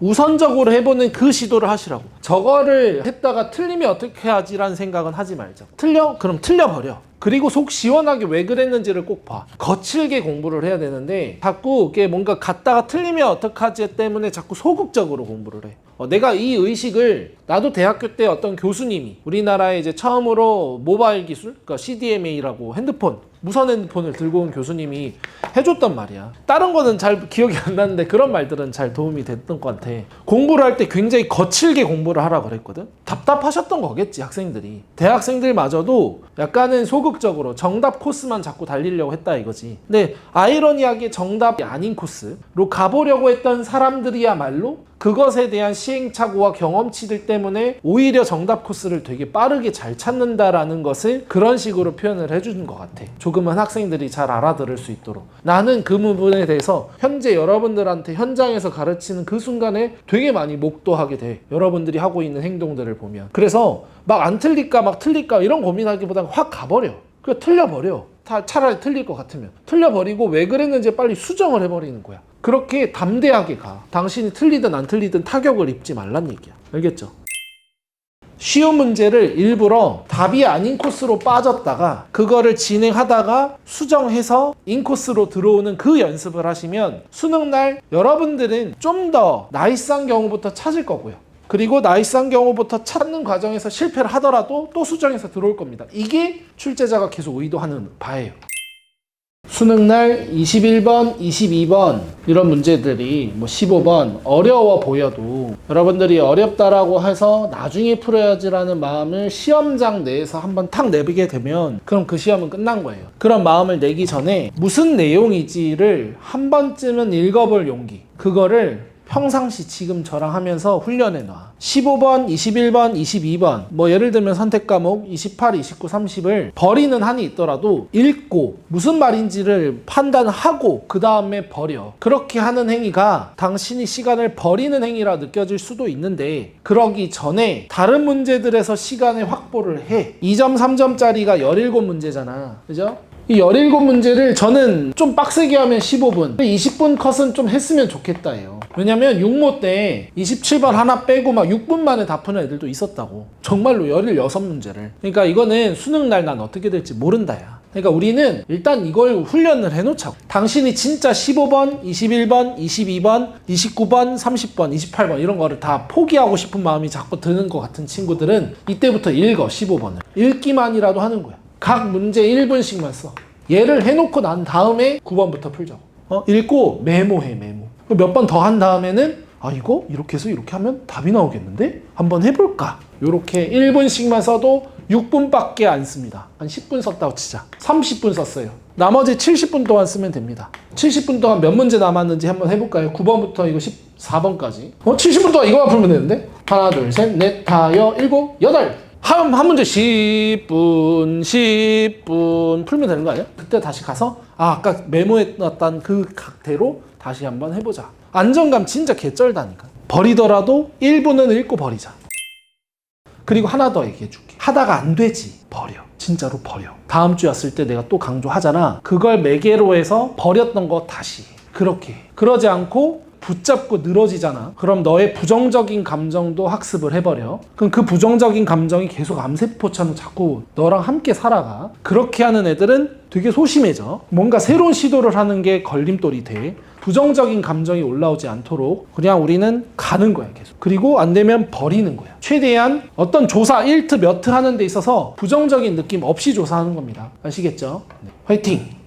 우선적으로 해보는 그 시도를 하시라고. 저거를 했다가 틀리면 어떻게 하지라는 생각은 하지 말자. 틀려? 그럼 틀려버려. 그리고 속 시원하게 왜 그랬는지를 꼭 봐. 거칠게 공부를 해야 되는데 자꾸 이게 뭔가 갔다가 틀리면 어떡하지 때문에 자꾸 소극적으로 공부를 해. 어, 내가 이 의식을 나도 대학교 때 어떤 교수님이 우리나라에 이제 처음으로 모바일 기술, 그러니까 CDMA라고 핸드폰 무선 핸드폰을 들고 온 교수님이 해줬단 말이야. 다른 거는 잘 기억이 안 나는데 그런 말들은 잘 도움이 됐던 것 같아. 공부를 할 때 굉장히 거칠게 공부를 하라 그랬거든. 답답하셨던 거겠지 학생들이. 대학생들마저도 약간은 소극 적으로 정답 코스만 자꾸 달리려고 했다 이거지. 근데 아이러니하게 정답이 아닌 코스로 가보려고 했던 사람들이야말로 그것에 대한 시행착오와 경험치들 때문에 오히려 정답 코스를 되게 빠르게 잘 찾는다라는 것을 그런 식으로 표현을 해주는 것 같아. 조금은 학생들이 잘 알아들을 수 있도록. 나는 그 부분에 대해서 현재 여러분들한테 현장에서 가르치는 그 순간에 되게 많이 목도하게 돼. 여러분들이 하고 있는 행동들을 보면. 그래서 막 안 틀릴까 막 틀릴까 이런 고민하기보다는 확 가버려. 그 틀려버려. 다 차라리 틀릴 것 같으면 틀려버리고 왜 그랬는지 빨리 수정을 해버리는 거야. 그렇게 담대하게 가. 당신이 틀리든 안 틀리든 타격을 입지 말란 얘기야. 알겠죠? 쉬운 문제를 일부러 답이 아닌 코스로 빠졌다가 그거를 진행하다가 수정해서 인코스로 들어오는 그 연습을 하시면 수능 날 여러분들은 좀 더 나이스한 경우부터 찾을 거고요. 그리고 나이스한 경우부터 찾는 과정에서 실패를 하더라도 또 수정해서 들어올 겁니다. 이게 출제자가 계속 의도하는 바예요. 수능 날 21번, 22번 이런 문제들이 뭐 15번 어려워 보여도 여러분들이 어렵다라고 해서 나중에 풀어야지라는 마음을 시험장 내에서 한번 탁 내게 되면 그럼 그 시험은 끝난 거예요. 그런 마음을 내기 전에 무슨 내용이지를 한 번쯤은 읽어볼 용기 그거를 평상시 지금 저랑 하면서 훈련해 놔. 15번, 21번, 22번, 뭐 예를 들면 선택 과목 28, 29, 30을 버리는 한이 있더라도 읽고 무슨 말인지를 판단하고 그 다음에 버려. 그렇게 하는 행위가 당신이 시간을 버리는 행위라 느껴질 수도 있는데 그러기 전에 다른 문제들에서 시간을 확보를 해. 2점, 3점짜리가 17문제잖아. 그죠? 이 17문제를 저는 좀 빡세게 하면 15분, 20분 컷은 좀 했으면 좋겠다예요. 왜냐면 6모 때 27번 하나 빼고 막 6분 만에 다 푸는 애들도 있었다고. 정말로 16문제를. 그러니까 이거는 수능 날 난 어떻게 될지 모른다 야. 그러니까 우리는 일단 이걸 훈련을 해놓자고. 당신이 진짜 15번, 21번, 22번, 29번, 30번, 28번 이런 거를 다 포기하고 싶은 마음이 자꾸 드는 것 같은 친구들은 이때부터 읽어, 15번을. 읽기만이라도 하는 거야. 각 문제 1분씩만 써. 얘를 해놓고 난 다음에 9번부터 풀자고. 어? 읽고 메모해, 메모. 몇 번 더 한 다음에는 아, 이거 이렇게 해서 이렇게 하면 답이 나오겠는데? 한번 해볼까? 요렇게 1분씩만 써도 6분밖에 안 씁니다. 한 10분 썼다고 치자. 30분 썼어요. 나머지 70분 동안 쓰면 됩니다. 70분 동안 몇 문제 남았는지 한번 해볼까요? 9번부터 이거 14번까지. 어, 70분 동안 이거만 풀면 되는데? 하나, 둘, 셋, 넷, 다, 여, 일곱, 여덟. 한, 한 문제 10분, 10분 풀면 되는 거 아니야? 그때 다시 가서, 아, 아까 메모해놨던 그 각대로 다시 한번 해보자. 안정감 진짜 개쩔다니까. 버리더라도 1분은 읽고 버리자. 그리고 하나 더 얘기해 줄게. 하다가 안 되지. 버려. 진짜로 버려. 다음 주에 왔을 때 내가 또 강조하잖아. 그걸 매개로 해서 버렸던 거 다시. 해. 그렇게. 해. 그러지 않고 붙잡고 늘어지잖아. 그럼 너의 부정적인 감정도 학습을 해버려. 그럼 그 부정적인 감정이 계속 암세포처럼 자꾸 너랑 함께 살아가. 그렇게 하는 애들은 되게 소심해져. 뭔가 새로운 시도를 하는 게 걸림돌이 돼. 부정적인 감정이 올라오지 않도록 그냥 우리는 가는 거야 계속 그리고 안 되면 버리는 거야 최대한 어떤 조사 1트 몇 트 하는 데 있어서 부정적인 느낌 없이 조사하는 겁니다 아시겠죠? 네. 화이팅!